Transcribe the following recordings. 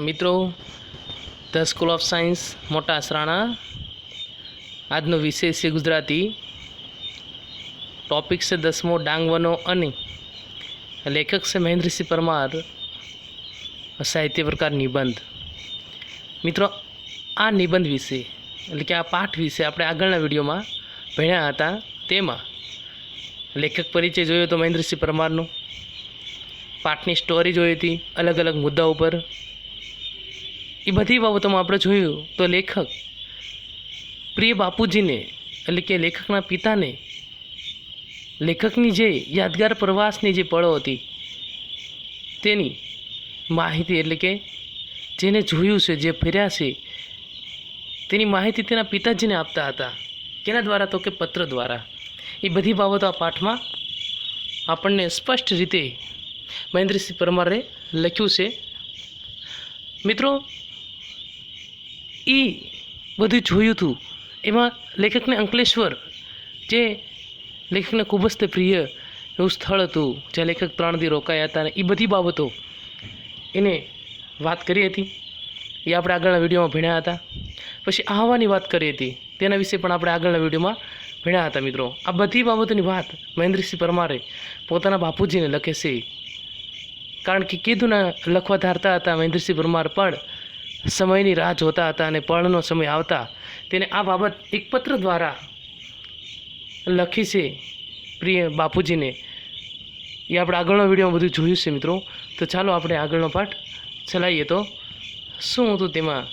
મિત્રો the school of science મોટા અસરાણા આજનો વિષય છે ગુજરાતી. ટોપિક છે દસમો ડાંગવનો અને લેખક છે મહેન્દ્રસિંહ પરમાર. સાહિત્ય પ્રકાર નિબંધ. મિત્રો, આ નિબંધ વિશે, એટલે કે આ પાઠ વિશે આપણે આગળના વિડીયોમાં ભણ્યા હતા. તેમાં લેખક પરિચય જોયો હતો મહેન્દ્રસિંહ પરમારનો. પાઠની સ્ટોરી જોઈ હતી અલગ અલગ મુદ્દા ઉપર. એ બધી બાબતોમાં આપણે જોયું તો લેખક પ્રિય બાપુજીને, એટલે કે લેખકના પિતાને, લેખકની જે યાદગાર પ્રવાસની જે પળો હતી, તેની માહિતી એટલે કે જેને જોયું છે, જે ફર્યા છે, તેની માહિતી તેના પિતાજીને આપતા હતા. કેના દ્વારા તો કે પત્ર દ્વારા. એ બધી બાબતો આ પાઠમાં આપણને સ્પષ્ટ રીતે મહેન્દ્રસિંહ પરમારે લખ્યું છે. મિત્રો એ બધું જોયું હતું એમાં લેખકને અંકલેશ્વર, જે લેખકને ખૂબ જ તે પ્રિય એવું સ્થળ હતું, જ્યાં લેખક ત્રણ દી રોકાયા હતા અને એ બધી બાબતો એને વાત કરી હતી. એ આપણે આગળના વિડીયોમાં ભણ્યા હતા. પછી આહવાની વાત કરી હતી. તેના વિશે પણ આપણે આગળના વિડીયોમાં ભણ્યા હતા મિત્રો. આ બધી બાબતોની વાત મહેન્દ્રસિંહ પરમારે પોતાના બાપુજીને લખે છે. કારણ કે કીધું ને લખવા ધારતા હતા મહેન્દ્રસિંહ પરમાર પણ સમયની રાહ જોતા હતા અને પળનો સમય આવતા તેને આ બાબત એક પત્ર દ્વારા લખી છે પ્રિય બાપુજીને. એ આપણે આગળનો વિડીયોમાં બધું જોયું છે મિત્રો. તો ચાલો આપણે આગળનો પાઠ ચલાવીએ તો. શું હતું તેમાં?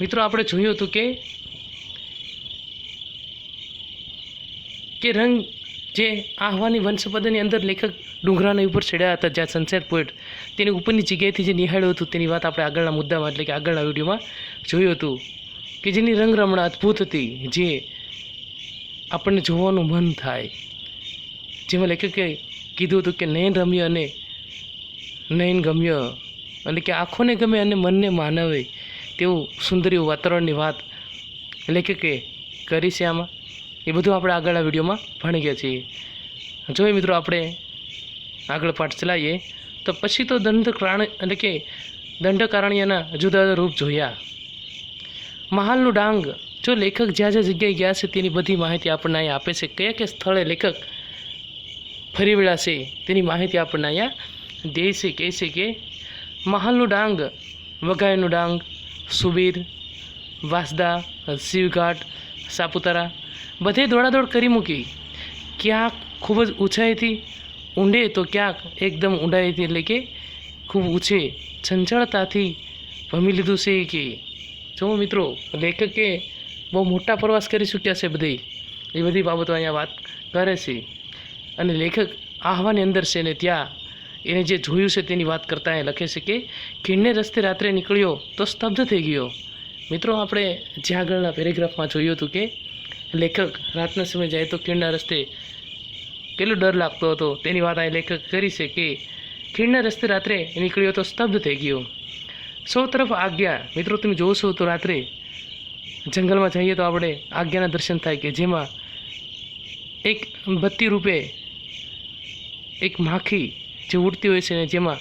મિત્રો, આપણે જોયું હતું કે કે રંગ જે આહવાની વંશપદની અંદર લેખક ડુંગરાના ઉપર ચડ્યા હતા જ્યાં સનસેટ પોઈન્ટ તેની ઉપરની જગ્યાએથી જે નિહાળ્યું હતું તેની વાત આપણે આગળના મુદ્દામાં, એટલે કે આગળના વિડીયોમાં જોયું હતું કે જેની રંગરમણા અદ્ભુત હતી, જે આપણને જોવાનું મન થાય. જેમાં લેખકે કીધું હતું કે નયન રમ્ય અને નયન ગમ્ય, એટલે કે આંખોને ગમે અને મનને માનવે તેવું સુંદરી વાતાવરણની વાત લેખકે કરી છે આમાં. એ બધું આપણે આગળના વિડીયોમાં ભણી ગયા છીએ. જોઈએ મિત્રો, આપણે આગળ પાઠ ચલાવીએ, તો પછી તો દંડકારણ એટલે કે દંડકારણ્યના જુદા જુદા રૂપ જોયા. મહાલનું ડાંગ, જો લેખક જ્યાં જ્યાં જગ્યાએ ગયા છે તેની બધી માહિતી આપણને અહીંયા આપે છે. કયા કયા સ્થળે લેખક ફરી વળાશે તેની માહિતી આપણને અહીંયા દે છે, કહે છે કે મહાલનું ડાંગ વઘાઈનું ડાંગ, સુબીર, વાસદા, શિવઘાટ, સાપુતારા, બધે દોડાદોડ કરી મૂકી. ક્યાંક ખૂબ જ ઊંચાઈથી ઊંડે તો ક્યાંક એકદમ ઊંડાઈથી એટલે કે ખૂબ ઊંચે ચંચળતાથી ભમી લીધું છે કે જો મિત્રો લેખકે બહુ મોટા પ્રવાસ કરી ચૂક્યા છે બધી. એ બધી બાબતો અહીંયા વાત કરે છે. અને લેખક આહવાની અંદર છે ને ત્યાં એને જે જોયું છે તેની વાત કરતા એ લખે છે કે ખીણને રસ્તે રાત્રે નીકળ્યો તો સ્તબ્ધ થઈ ગયો. મિત્રો આપણે જ્યાં આગળના પેરેગ્રાફમાં જોયું હતું કે લેખક રાતના સમયે જાય તો ખીણના રસ્તે કેટલો ડર લાગતો હતો? તેની વાત આ લેખક કરી છે કે ખીણના રસ્તે રાત્રે નીકળ્યો તો સ્તબ્ધ થઈ ગયો. સૌ તરફ આજ્ઞા. મિત્રો, તમે જોશો તો રાત્રે જંગલમાં જઈએ તો આપણે આજ્ઞાના દર્શન થાય કે જેમાં એક બત્તી રૂપે એક માખી જે ઉડતી હોય છે ને જેમાં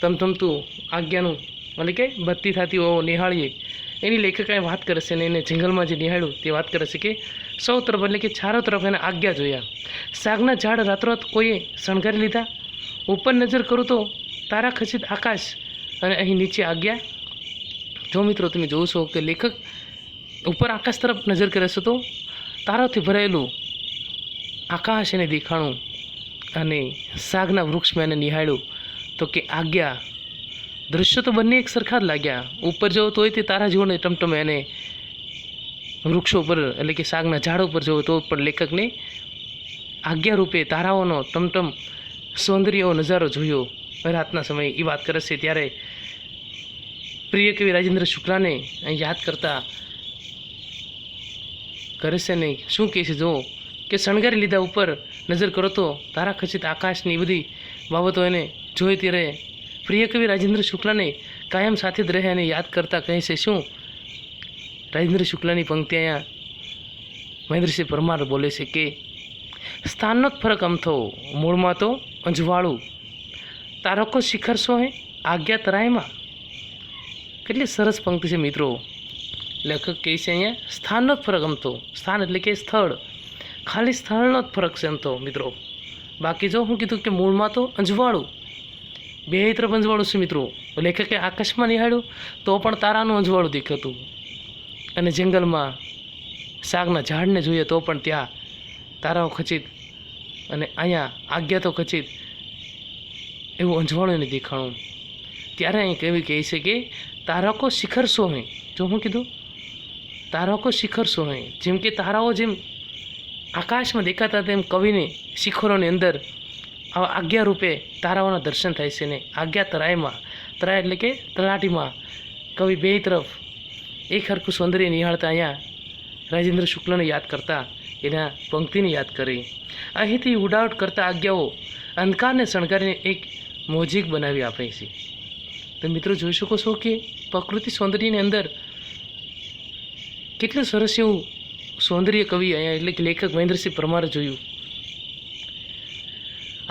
તમતમતું આજ્ઞાનું એટલે કે બત્તી થતી હોવો નિહાળીએ. એની લેખકાએ વાત કરે છે ને એને જંગલમાં જે નિહાળ્યું તે વાત કરે છે કે સૌ તરફ એટલે કે ચારો તરફ એને આજ્ઞા જોયા. સાગના ઝાડ રાતોરાત કોઈએ શણગારી લીધા? ઉપર નજર કરું તો તારા ખચિત આકાશ અને અહીં નીચે આજ્ઞા. જો મિત્રો તમે જોવો છો કે લેખક ઉપર આકાશ તરફ નજર કરે છે તો તારાથી ભરાયેલું આકાશ એને દેખાણું અને સાગના વૃક્ષમાં એને નિહાળ્યું. તો કે આજ્ઞા દૃશ્ય તો બંને એક સરખા જ લાગ્યા. ઉપર જવો તોય તે તારા જેવો ટમટમે એને વૃક્ષો ઉપર એટલે કે સાગના ઝાડો ઉપર જવો તો પણ લેખકને આજ્ઞા રૂપે તારાઓનો ટમટમ સૌંદર્ય નજારો જોયો. રાતના સમયે એ વાત કરે છે ત્યારે પ્રિય કવિ રાજેન્દ્ર શુક્લાને યાદ કરતા કરે છે નહીં શું કહે છે? જો કે શણગારી લીધા ઉપર નજર કરો તો તારા ખચિત આકાશની બધી બાબતો એને જોઈતી રહે પ્રિય કવિ રાજેન્દ્ર શુક્લાને કાયમ સાથે જ રહે અને યાદ કરતા કહે છે શું? રાજેન્દ્ર શુક્લાની પંક્તિ અહીંયા મહેન્દ્રસિંહ પરમાર બોલે છે કે, સ્થાનનો જ ફરક આમ અમથો મૂળમાં તો અંજવાળું. તારકો શિખર સોહે આજ્ઞા તરાયમાં. કેટલી સરસ પંક્તિ છે મિત્રો. લેખક કહે છે અહીંયા, સ્થાનનો જ ફરક આમ તો સ્થાન એટલે કે સ્થળ. ખાલી સ્થળનો જ ફરક છે એમ તો મિત્રો. બાકી જો હું કીધું કે મૂળમાં તો અંજવાળું. બે તરફ અંજવાળું છે મિત્રો. લેખકે આકાશમાં નિહાળ્યું, તો પણ તારાનું અંજવાળું દેખાતું. અને જંગલમાં શાકના ઝાડને જોઈએ તો પણ ત્યાં તારાઓ ખચિત અને અહીંયા આજ્ઞા તો ખચિત એવું અંજવાળું નથી દેખાણું. ત્યારે અહીં કેવી કહે છે કે, તારકો શિખર સોહે જો હું કીધું? તારકો શિખર સોહે જેમ કે તારાઓ જેમ આકાશમાં દેખાતા તેમ કવિને શિખરોની અંદર આવા આજ્ઞા રૂપે તારાઓના દર્શન થાય છે ને આજ્ઞા તરાયમાં તરાય એટલે કે તલાટીમાં કવિ બે તરફ એક સરખું સૌંદર્ય નિહાળતા અહીંયા રાજેન્દ્ર શુક્લને યાદ કરતા એના પંક્તિને યાદ કરી. અહીંથી ઉડાવટ કરતા આજ્ઞાઓ અંધકારને શણગારીને એક મોજીક બનાવી આપે છે. તો મિત્રો જોઈ શકો છો કે પ્રકૃતિ સૌંદર્યની અંદર કેટલું સરસ એવું સૌંદર્ય કવિ અહીંયા એટલે કે લેખક મહેન્દ્રસિંહ પરમારે જોયું.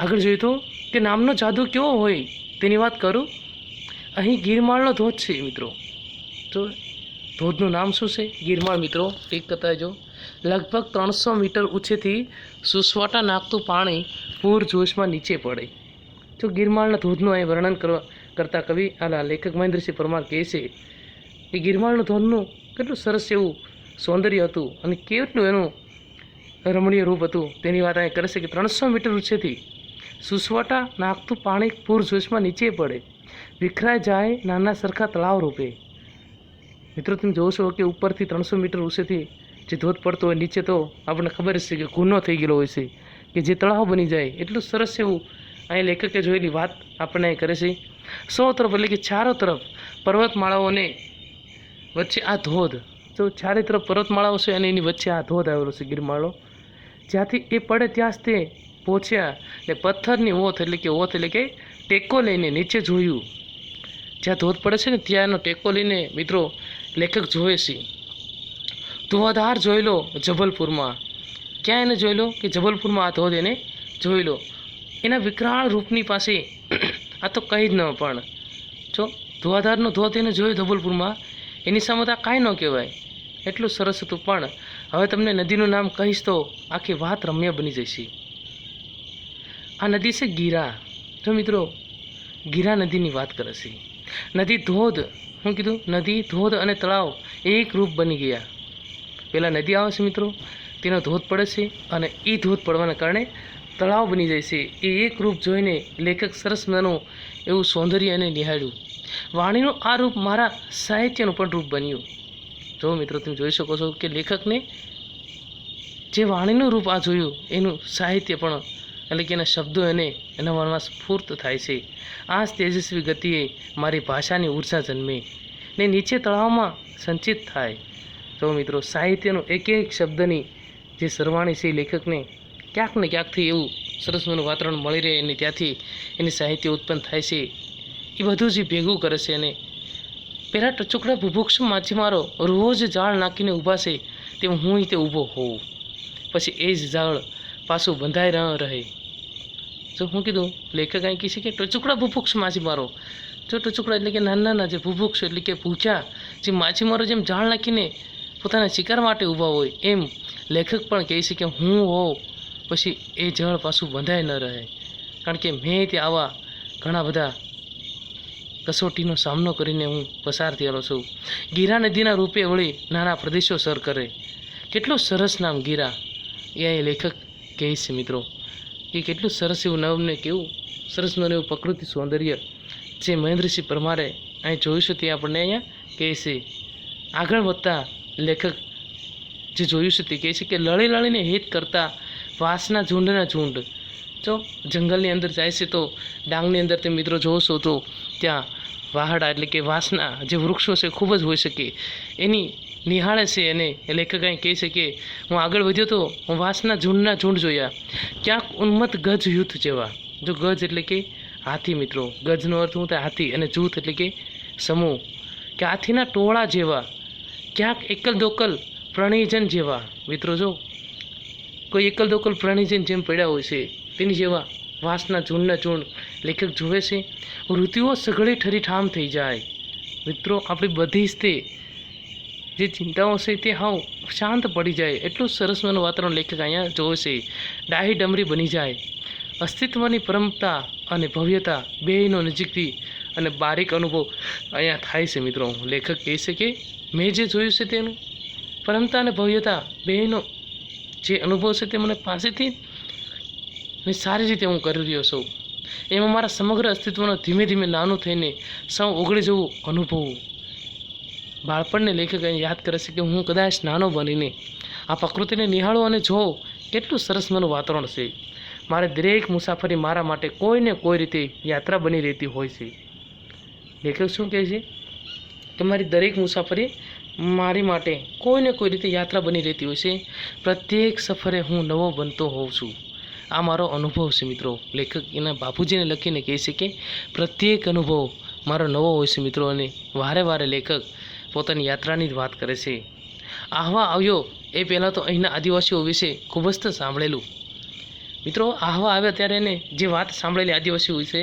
આગળ જોયું તો કે નામનો જાદુ કેવો હોય તેની વાત કરું. અહીં ગીરમાળનો ધોધ છે મિત્રો. તો ધોધનું નામ શું છે? ગીરમાળ મિત્રો, એક કરતા જો. લગભગ ત્રણસો મીટર ઊંચેથી સુસવાટા નાખતું પાણી પૂર જોશમાં નીચે પડે. જો ગિરમાળના ધોધનું અહીં વર્ણન કરવા કરતા કવિ, આલા લેખક મહેન્દ્રસિંહ પરમાર કહે છે કે ગિરમાળનું ધોધનું કેટલું સરસ એવું સૌંદર્ય હતું અને કેટલું એનું રમણીય રૂપ હતું. તેની વાત અહીં કરે છે કે ત્રણસો મીટર ઊંચેથી સુસવાટા નાખતું પાણી પૂર જોશમાં નીચે પડે. વિખરાઈ જાય નાના સરખા તળાવ રૂપે. મિત્રો, તમે છો કે ઉપરથી ત્રણસો મીટર ઊંચેથી જે ધોધ પડતો હોય, નીચે તો આપણને ખબર છે કે ગુનો થઈ ગયેલો હોય છે, કે જે તળાવ બની જાય, એટલું સરસ એવું અહીં લેખકે જોયેલી વાત આપણને કરે છે. સો તરફ એટલે કે ચારો તરફ પર્વતમાળાઓને વચ્ચે આ ધોધ, તો ચારે તરફ પર્વતમાળાઓ છે અને એની વચ્ચે આ ધોધ આવેલો છે ગિરમાળો. જ્યાંથી એ પડે ત્યાં જ તે પહોંચ્યા ને પથ્થરની ઓથ એટલે કે ઓથ એટલે કે ટેકો લઈને નીચે જોયું. જ્યાં ધોધ પડે છે ને ત્યાં એનો ટેકો લઈને મિત્રો લેખક જુએ છે. ધુઆધાર જોઈ લો જબલપુરમાં. ક્યાં એને જોઈ લો? કે જબલપુરમાં આ ધોધ એને જોઈ લો. એના વિકરાળ રૂપની પાસે આ તો કંઈ જ ન પણ. જો ધુઆધારનો ધોધ એને જોયો ધબલપુરમાં એની સામે તો કાંઈ ન કહેવાય. એટલું સરસ હતું પણ હવે તમને નદીનું નામ કહીશ તો આખી વાત રમ્ય બની જશે. આ નદી છે ગીરા. જો મિત્રો, ગીરા નદીની વાત કરે છે. નદી ધોધ. શું કીધું, નદી, ધોધ અને તળાવ એક રૂપ બની ગયા. પહેલાં નદી આવે છે મિત્રો, તેનો ધોધ પડે છે અને એ ધોધ પડવાના કારણે તળાવ બની જાય છે. એ એક રૂપ જોઈને લેખક સરસ મજાનું એવું સૌંદર્ય અને નિહાળ્યું. વાણીનું આ રૂપ મારા સાહિત્યનું પણ રૂપ બન્યું. જો મિત્રો તમે જોઈ શકો છો કે લેખકને જે વાણીનું રૂપ આ જોયું, એનું સાહિત્ય પણ એટલે કે એના શબ્દો એને એના મનમાં સ્ફૂર્ત થાય છે. આ જ તેજસ્વી ગતિએ મારી ભાષાની ઊર્જા જન્મે ને નીચે તળાવમાં સંચિત થાય. તો મિત્રો, સાહિત્યનો એક એક શબ્દની જે સરવાણી છે એ લેખકને ક્યાંક ને ક્યાંકથી એવું સરસ મજાનું વાતાવરણ મળી રહે અને ત્યાંથી એની સાહિત્ય ઉત્પન્ન થાય છે. એ બધું જ ભેગું કરે છે અને પહેલાં ટચુકડા ભૂભુક્ષ માછીમારો રોજ જાળ નાખીને ઊભા છે તેમ હું તે ઊભો હોઉં. પછી એ જ જાળ પાછું બંધાઈ ન રહે. જો હું કીધું, લેખક અહીં કહે છે કે ટચુકડા ભૂભુક્ષ માછીમારો જો ટચુકડા એટલે કે નાના નાના જે ભૂભુક્ષ એટલે કે ભૂચા, જે માછીમારો જેમ જાળ નાખીને પોતાના શિકાર માટે ઊભા હોય, એમ લેખક પણ કહે છે કે હું હોઉં, પછી એ જળ પાછું બંધાય ન રહે. કારણ કે મેં તે આવા ઘણા બધા કસોટીનો સામનો કરીને હું પસાર થયેલો છું. ગીરા નદીના રૂપે વળી નાના પ્રદેશો સર કરે. કેટલું સરસ નામ ગીરા, એ લેખક કહે છે મિત્રો. કે કેટલું સરસ એવું નવને કેવું? સરસ મને એવું પ્રકૃતિ સૌંદર્ય જે મહેન્દ્રસિંહ પરમારે અહીં જોઈશું તે આપણને અહીંયા કહે છે. આગળ વધતા લેખક જે જોયું છે તે કહે છે કે લળી લળીને હિત કરતા વાસના ઝુંડના ઝુંડ. જો જંગલની અંદર જાય છે તો ડાંગની અંદર તે મિત્રો જોશો તો ત્યાં વાહડા એટલે કે વાસના જે વૃક્ષો છે ખૂબ જ હોઈ શકે. એની નિહાળે છે અને એ લેખક અહીં કહે છે કે, હું આગળ વધ્યો તો હું વાસના ઝુંડના ઝુંડ જોયા. ક્યાંક ઉન્મત્ત ગજ યુથ જેવા. જો ગજ એટલે કે હાથી મિત્રો. ગજનો અર્થ હું થાય? હાથી. અને જૂથ એટલે કે સમૂહ. કે હાથીના ટોળા જેવા. ક્યાંક એકલ દોકલ પ્રણીજન જેવા. મિત્રો, જો કોઈ એકલ દોકલ પ્રણીજન જેમ પડ્યા હોય છે, તેની જેવા વાંસના ઝૂંડના ઝૂંડ લેખક જુએ છે, ઋતુઓ સઘળી ઠરી ઠામ થઈ જાય. મિત્રો, આપણી બધી જ તે જે ચિંતાઓ છે તે હાવ શાંત પડી જાય. એટલું સરસ મનું વાતાવરણ લેખક અહીંયા જોવે છે ડાહી ડમરી બની જાય. અસ્તિત્વની પરમતા અને ભવ્યતા બેયનો નજીકથી અને બારીક અનુભવ અહીંયા થાય છે મિત્રો. લેખક કહે છે કે, મેં જે જોયું છે તેનું પરમતા અને ભવ્યતા બેયનો જે અનુભવ છે તે મને પાસેથી ને સારી રીતે હું કરી રહ્યો છું. એમાં મારા સમગ્ર અસ્તિત્વનો ધીમે ધીમે નાનું થઈને સૌ ઓગળી જવું અનુભવવું બાળપણને લેખક અહીં યાદ કરે છે કે હું કદાચ નાનો બનીને આ પ્રકૃતિને નિહાળું અને જોઉં, કેટલું સરસ મનું વાતાવરણ છે. મારે દરેક મુસાફરી મારા માટે કોઈને કોઈ રીતે યાત્રા બની રહેતી હોય છે. લેખક શું કહે છે? કે મારી દરેક મુસાફરી મારી માટે કોઈને કોઈ રીતે યાત્રા બની રહેતી હોય છે. પ્રત્યેક સફરે હું નવો બનતો હોઉં છું. આ મારો અનુભવ છે મિત્રો. લેખક એના બાપુજીને લખીને કહે છે કે, પ્રત્યેક અનુભવ મારો નવો હોય છે મિત્રો. અને વારે વારે લેખક પોતાની યાત્રાની જ વાત કરે છે. આહવા આવ્યો એ પહેલાં તો અહીંના આદિવાસીઓ વિશે ખૂબ જ સાંભળેલું. મિત્રો, આહવા આવ્યા ત્યારે એને જે વાત સાંભળેલી આદિવાસીઓ વિશે,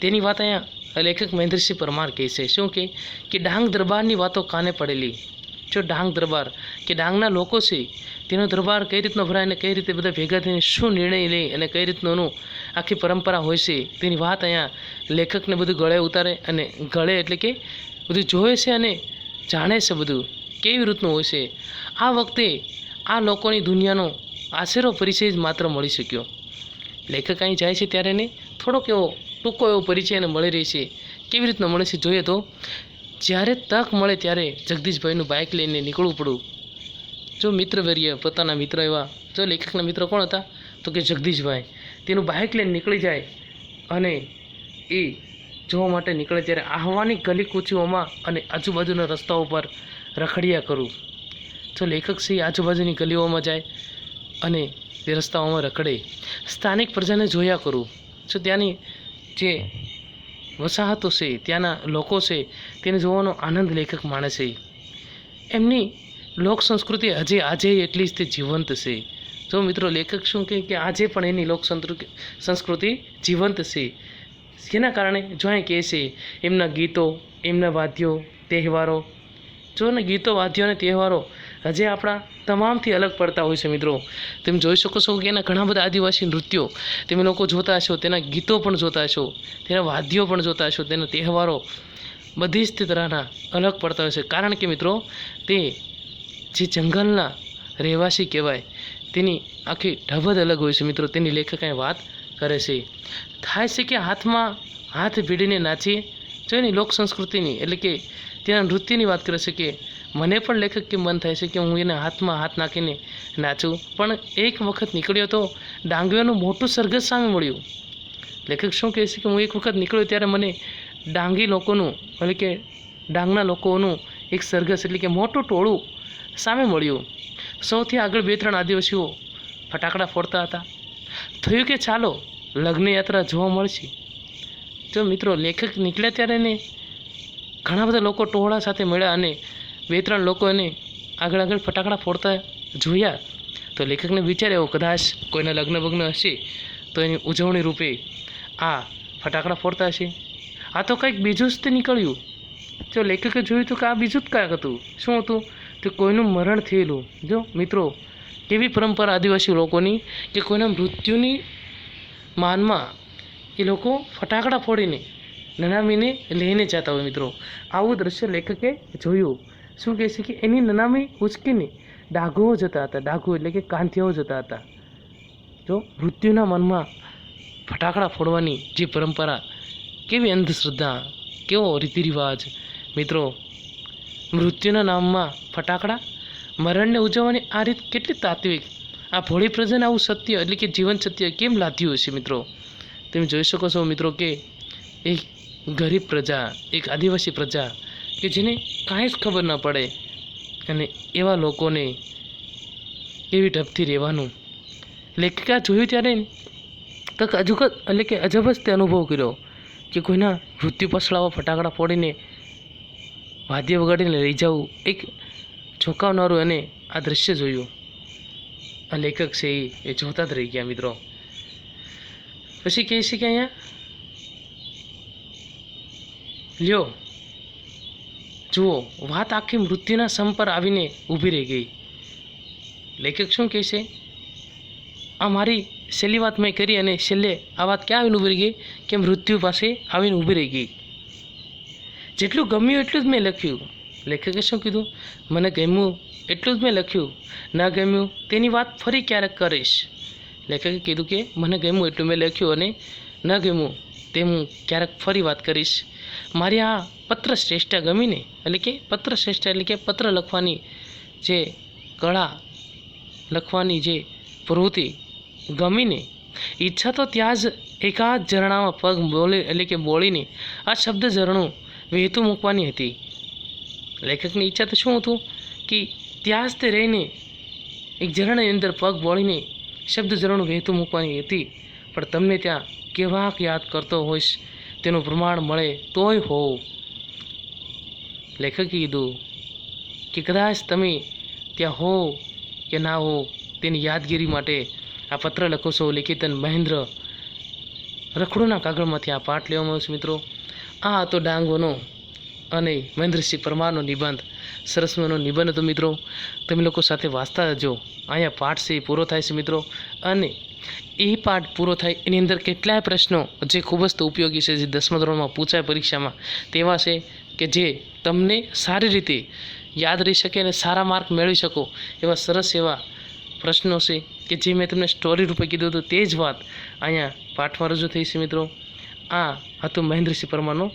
તેની વાત અહીંયા લેખક મહેન્દ્રસિંહ પરમાર કહે છે. શું કે કે ડાંગ દરબારની વાતો કાને પડેલી? જો ડાંગ દરબાર, કે ડાંગના લોકો છે, તેનો દરબાર કઈ રીતનો ભરાય અને કઈ રીતે બધા ભેગા થઈને શું નિર્ણય લે અને કઈ રીતનું આખી પરંપરા હોય છે, તેની વાત અહીંયા લેખકને બધું ગળે ઉતારે અને ગળે એટલે કે બધું જોવે છે અને જાણે છે બધું, કેવી રીતનું હોય છે? આ વખતે આ લોકોની દુનિયાનો આશેરો પરિચય જ માત્ર મળી શક્યો. લેખક અહીં જાય છે ત્યારે એને થોડોક એવો ટૂંકો એવો પરિચય એને મળી રહી છે. કેવી રીતનો મળે છે જોઈએ તો, જ્યારે તક મળે ત્યારે જગદીશભાઈનું બાઇક લઈને નીકળવું પડું જો મિત્રવર્ય પોતાના મિત્ર એવા, જો લેખકના મિત્ર કોણ હતા? તો કે જગદીશભાઈ. તેનું બાઇક લઈને નીકળી જાય અને એ જોવા માટે નીકળે ત્યારે આહવાની ગલી કૂચીઓમાં અને આજુબાજુના રસ્તાઓ પર રખડિયા કરું. જો લેખક એ આજુબાજુની ગલીઓમાં જાય અને તે રસ્તાઓમાં રખડે. સ્થાનિક પ્રજાને જોયા કરું. જો ત્યાંની જે વસાહતો છે, ત્યાંના લોકો છે, તેને જોવાનો આનંદ લેખક માણે છે. એમની લોક સંસ્કૃતિ હજી આજે એટલી જ તે જીવંત છે. જો મિત્રો, લેખક શું કહે કે આજે પણ એની લોક સંસ્કૃતિ જીવંત છે? જેના કારણે જો અહીં કહે છે, એમના ગીતો, એમના વાદ્યો, તહેવારો. જો ને ગીતો, વાદ્યો અને તહેવારો હજી આપણા તમામથી અલગ પડતા હોય છે મિત્રો. તમે જોઈ શકો છો કે એના ઘણા બધા આદિવાસી નૃત્યો તમે લોકો જોતા હશો, તેના ગીતો પણ જોતા હશો, તેના વાદ્યો પણ જોતા હશો, તેના તહેવારો બધી જ તરહના અલગ પડતા હોય છે. કારણ કે મિત્રો, તે જે જંગલના રહેવાસી કહેવાય, તેની આખી ઢબ અલગ હોય છે મિત્રો. તેની લેખક અહીં વાત કરે છે. થાય છે કે હાથમાં હાથ ભીડીને નાચીએ જોઈને લોક સંસ્કૃતિની, એટલે કે તેના નૃત્યની વાત કરે છે કે મને પણ લેખક કે મન થાય છે કે હું એને હાથમાં હાથ નાખીને નાચું. પણ એક વખત નીકળ્યો તો ડાંગીઓનું મોટું સરઘસ સામે મળ્યું. લેખક શું કહે છે કે હું એક વખત નીકળ્યો ત્યારે મને ડાંગી લોકોનું, એટલે કે ડાંગના લોકોનું એક સરઘસ, એટલે કે મોટું ટોળું સામે મળ્યું. સૌથી આગળ બે ત્રણ આદિવાસીઓ ફટાકડા ફોડતા હતા. થયું કે ચાલો લગ્નયાત્રા જોવા મળશે? જો મિત્રો, લેખક નીકળ્યા ત્યારે એને ઘણા બધા લોકો ટોળા સાથે મળ્યા અને બે ત્રણ લોકો એને આગળ આગળ ફટાકડા ફોડતા જોયા. તો લેખકને વિચાર એવો કદાચ કોઈના લગ્ન ભગ્ન હશે તો એની ઉજવણી રૂપે આ ફટાકડા ફોડતા હશે. આ તો કંઈક બીજું જ તે નીકળ્યું. જો લેખકે જોયું હતું કે આ બીજું જ કાંઈક હતું. શું હતું? તો કોઈનું મરણ થયેલું. જો મિત્રો કેવી પરંપરા આદિવાસી લોકોની કે કોઈના મૃત્યુની માનમાં એ લોકો ફટાકડા ફોડીને, નનામીને લઈને જતા હોય મિત્રો. આવું દ્રશ્ય લેખકે જોયું. શું કહે છે કે એની નનામી ઉચકીને ડાઘુઓ જતા હતા. ડાઘુ એટલે કે કાંતિયાઓ જતા હતા. જો મૃત્યુના મનમાં ફટાકડા ફોડવાની જે પરંપરા, કેવી અંધશ્રદ્ધા, કેવો રીતિ રિવાજ. મિત્રો, મૃત્યુના નામમાં ફટાકડા મરણને ઉજવવાની આ રીત કેટલી તાત્વિક? આ ભોળી પ્રજાને આવું સત્ય એટલે કે જીવન સત્ય કેમ લાદ્યું હશે મિત્રો? તમે જોઈ શકો છો મિત્રો કે એક ગરીબ પ્રજા, એક આદિવાસી પ્રજા કે જેને કાંઈ જ ખબર ન પડે અને એવા લોકોને એવી ઢબથી રહેવાનું. લેખિકા જોયું ત્યારે તો અજુક એટલે કે અજબ જ તે અનુભવ કર્યો કે કોઈના મૃત્યુ પછડાવા ફટાકડા ફોડીને વાદ્ય વગાડીને લઈ જવું એક ચોંકાવનારું અને આ દ્રશ્ય જોયું. આ લેખક છે એ એ જોતા જ રહી ગયા મિત્રો. પછી કહે છે કે અહીંયા, લ્યો, જુઓ, વાત આખી મૃત્યુના સમ પર આવીને ઊભી રહી ગઈ. લેખક શું કહે છે? આ મારી છેલ્લી વાત મેં કરી અને છેલ્લે આ વાત ક્યાં આવીને ઊભી રહી ગઈ? કે મૃત્યુ પાસે આવીને ઊભી રહી ગઈ. જેટલું ગમ્યું એટલું જ મેં લખ્યું. લેખકે શું કીધું? મને ગમ્યું એટલું જ મેં લખ્યું. ન ગમ્યું તેની વાત ફરી ક્યારેક કરીશ. લેખકે કીધું કે, મને ગમ્યું એટલું મેં લખ્યું અને ન ગમ્યું તે હું ક્યારેક ફરી વાત કરીશ. મારી આ પત્ર શ્રેષ્ઠા ગમીને એટલે કે પત્ર શ્રેષ્ઠા એટલે કે પત્ર લખવાની જે કળા, લખવાની જે પ્રવૃત્તિ ગમીને ઈચ્છા તો ત્યાં જ એકાદ ઝરણામાં પગ બોલે એટલે કે બોળીને આ શબ્દ ઝરણું વહેતું મૂકવાની હતી. લેખકની ઈચ્છા તો શું હતું? કે ત્યાં જ તે રહીને એક ઝરણાની અંદર પગ બોળીને શબ્દ ઝરણું વહેતું મૂકવાની હતી. પણ તમને ત્યાં કેવાક યાદ કરતો હોઈશ, તેનું પ્રમાણ મળે તોય હોવ લેખકે કીધું કે કદાચ તમે ત્યાં હો કે ના હો તેની યાદગીરી માટે આ પત્ર લખો છો. લેખિતન મહેન્દ્ર રખડુના કાગળમાંથી આ પાઠ લેવામાં આવ્યો છે મિત્રો. આ હતો ડાંગોનો અને મહેન્દ્રસિંહ પરમારનો નિબંધ. સરસ મજાનો નિબંધ હતો મિત્રો. તમે લોકો સાથે વાંચતા જજો અહીંયા પાઠ છે પૂરો થાય છે મિત્રો. અને એ પાઠ પૂરો થાય એની અંદર કેટલાય પ્રશ્નો જે ખૂબ જ ઉપયોગી છે, જે દસમા ધોરણમાં પૂછાય પરીક્ષામાં, તેવા છે કે જે તમને સારી રીતે યાદ રહી શકે અને સારા માર્ક મેળવી શકો એવા સરસ એવા પ્રશ્નો છે કે જે મેં તમને સ્ટોરી રૂપે કીધું હતું તે જ વાત અહીંયા પાઠમાં રજૂ થઈ છે મિત્રો. આ હતું મહેન્દ્રસિંહ પરમારનો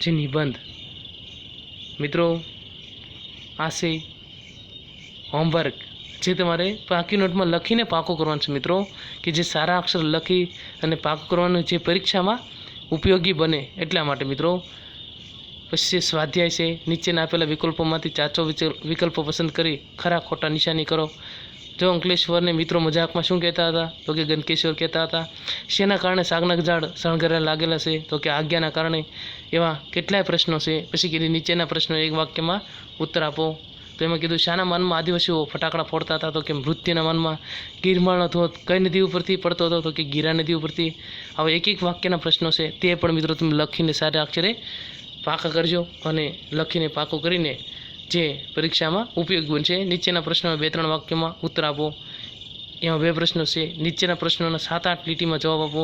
જે નિબંધ. મિત્રો, આ હોમવર્ક જે તમારે પાકી નોટમાં લખીને પાકો કરવાનું છે મિત્રો, કે જે સારા અક્ષર લખી અને પાકો કરવાનું જે પરીક્ષામાં ઉપયોગી બને એટલા માટે મિત્રો. પછી સ્વાધ્યાય છે, નીચેના આપેલા વિકલ્પોમાંથી ચાચો વિકલ્પો પસંદ કરી, ખરા ખોટા નિશાની કરો. જો અંકલેશ્વરને મિત્રો મજાકમાં શું કહેતા હતા? તો કે ગનકેશ્વર કહેતા હતા. શેના કારણે સાગના ઝાડ શણગાર્યા લાગેલા છે? તો કે આજ્ઞાના કારણે. એવા કેટલાય પ્રશ્નો છે. પછી કીધી નીચેના પ્રશ્નો એક વાક્યમાં ઉત્તર આપો. તો એમાં કીધું, શાના મનમાં આદિવાસીઓ ફટાકડા ફોડતા હતા. તો કે મૃત્યુના મનમાં ગિરમાળનો ધોધ કઈ નદી ઉપરથી પડતો હતો? તો કે ગીરા નદી ઉપરથી. હવે એક એક વાક્યના પ્રશ્નો છે. તે પણ મિત્રો તમે લખીને સારા અક્ષરે પાકા કરજો અને લખીને પાકો કરીને જે પરીક્ષામાં ઉપયોગી બનશે નીચેના પ્રશ્નોમાં બે ત્રણ વાક્યમાં ઉત્તર આપો. એમાં બે પ્રશ્નો છે. નીચેના પ્રશ્નોના સાત આઠ લીટીમાં જવાબ આપો.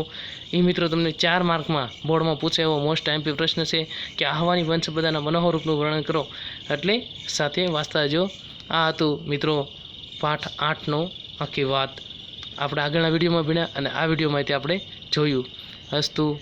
એ મિત્રો તમને ચાર માર્કમાં બોર્ડમાં પૂછે એવો મોસ્ટ એમપી પ્રશ્ન છે કે આહવાની વંશબદાના મનોહર મનોહરૂપનું વર્ણન કરો. એટલે સાથે વાંચતા જો આ હતું મિત્રો પાઠ આઠનો આખી વાત. આપણે આગળના વિડીયોમાં ભણ્યા અને આ વિડીયોમાંથી આપણે જોયું. હસ્તું